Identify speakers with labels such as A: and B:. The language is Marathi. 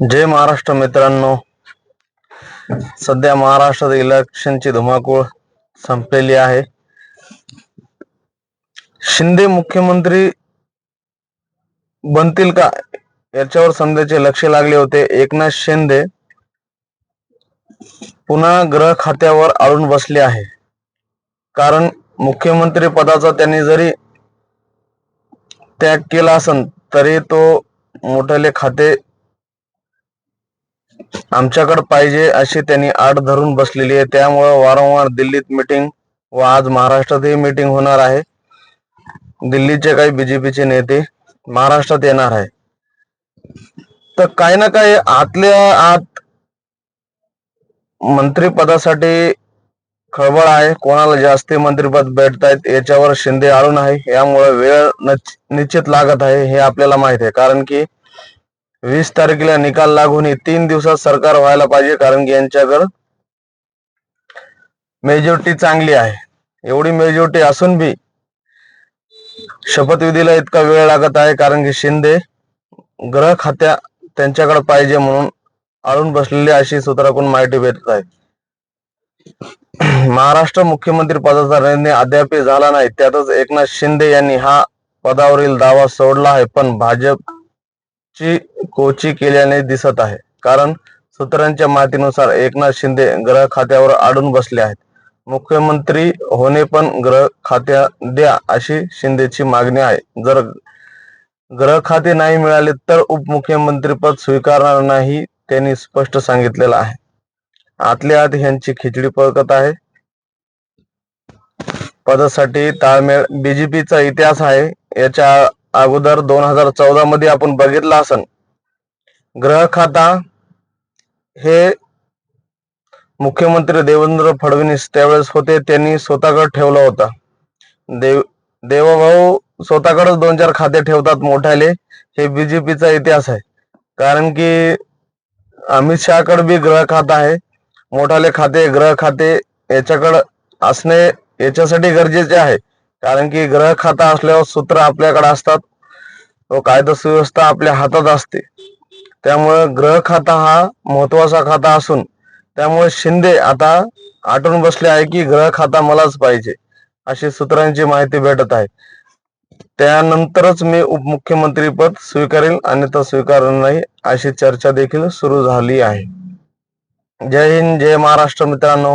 A: जय महाराष्ट्र मित्रांनो. सध्या महाराष्ट्रात इलेक्शनची धुमाकूळ संपलेली आहे. शिंदे मुख्यमंत्री बनतील का? याच्यावर समजायचे लक्ष लागले होते. एकनाथ शिंदे पुन्हा ग्रह खात्यावर आळून बसले आहे. कारण मुख्यमंत्री पदाचा त्यांनी जरी त्याग केला असन तरी तो मोठेले खाते आमच्याकडे पाहिजे अशी त्यांनी आड धरून बसलेली आहे. त्यामुळे वारंवार दिल्लीत मिटिंग व आज महाराष्ट्रातही मिटिंग होणार आहे. दिल्लीचे काही बीजेपीचे नेते महाराष्ट्रात येणार आहे. तर काही ना काही आतल्या आत मंत्रीपदासाठी खळबळ आहे. कोणाला जास्ती मंत्रीपद भेटतायत याच्यावर शिंदे आळून आहे. यामुळे वेळ निश्चित लागत आहे हे आपल्याला माहीत आहे. कारण की वीस तारखेला निकाल लागून हे तीन दिवसात सरकार व्हायला पाहिजे कारण की यांच्याकडं मेजॉरिटी चांगली आहे. एवढी मेजॉरिटी असून बी शपथविधीला इतका वेळ लागत आहे कारण की शिंदे ग्रह खात्या त्यांच्याकडे पाहिजे म्हणून आळून बसलेली अशी सूत्राकडून माहिती भेटत आहे. महाराष्ट्र मुख्यमंत्री पदाचा निर्णय अद्याप झाला नाही. त्यातच एकनाथ शिंदे यांनी हा पदावरील दावा सोडला आहे पण भाजप ची कोची केल्याने दिसत आहे. कारण सूत्रांच्या माहितीनुसार एकनाथ शिंदे ग्रह खात्यावर आडून बसले आहेत. मुख्यमंत्री होणे पण ग्रह खात्या द्या अशी शिंदेची मागणी आहे. जर ग्रह खाते नाही मिळाले तर उपमुख्यमंत्रीपद स्वीकारणार नाही त्यांनी स्पष्ट सांगितलेलं आहे. आतल्या आत ह्यांची खिचडी पळकत आहे. पदासाठी ताळमेळ बीजेपीचा इतिहास आहे. याच्या अगोदर दोन हजार चौदा मध्ये आपण बघितलं असन. ग्रह खाता हे मुख्यमंत्री देवेंद्र फडणवीस त्यावेळेस होते. त्यांनी स्वतःकडे ठेवलं होता. देव देवाभाऊ स्वतःकडेच दोन चार खाते ठेवतात मोठ्याले. हे बीजेपीचा इतिहास आहे. कारण की अमित शहाकडे बी ग्रह खाता आहे. मोठाले खाते ग्रह खाते याच्याकडे असणे याच्यासाठी गरजेचे आहे. कारण की ग्रह खाता असल्यावर सूत्र आपल्याकडे असतात. व कायदा सुव्यवस्था आपल्या हातात असते. त्यामुळे ग्रह खाता हा महत्त्वाचा खाता असून त्यामुळे शिंदे आता आटून बसले आहे की ग्रह खाता मलाच पाहिजे अशी सूत्रांची माहिती भेटत आहे. त्यानंतरच मी उपमुख्यमंत्री पद स्वीकारेल आणि तर स्वीकारणार नाही अशी चर्चा देखील सुरू झाली आहे. जय हिंद जय महाराष्ट्र मित्रांनो.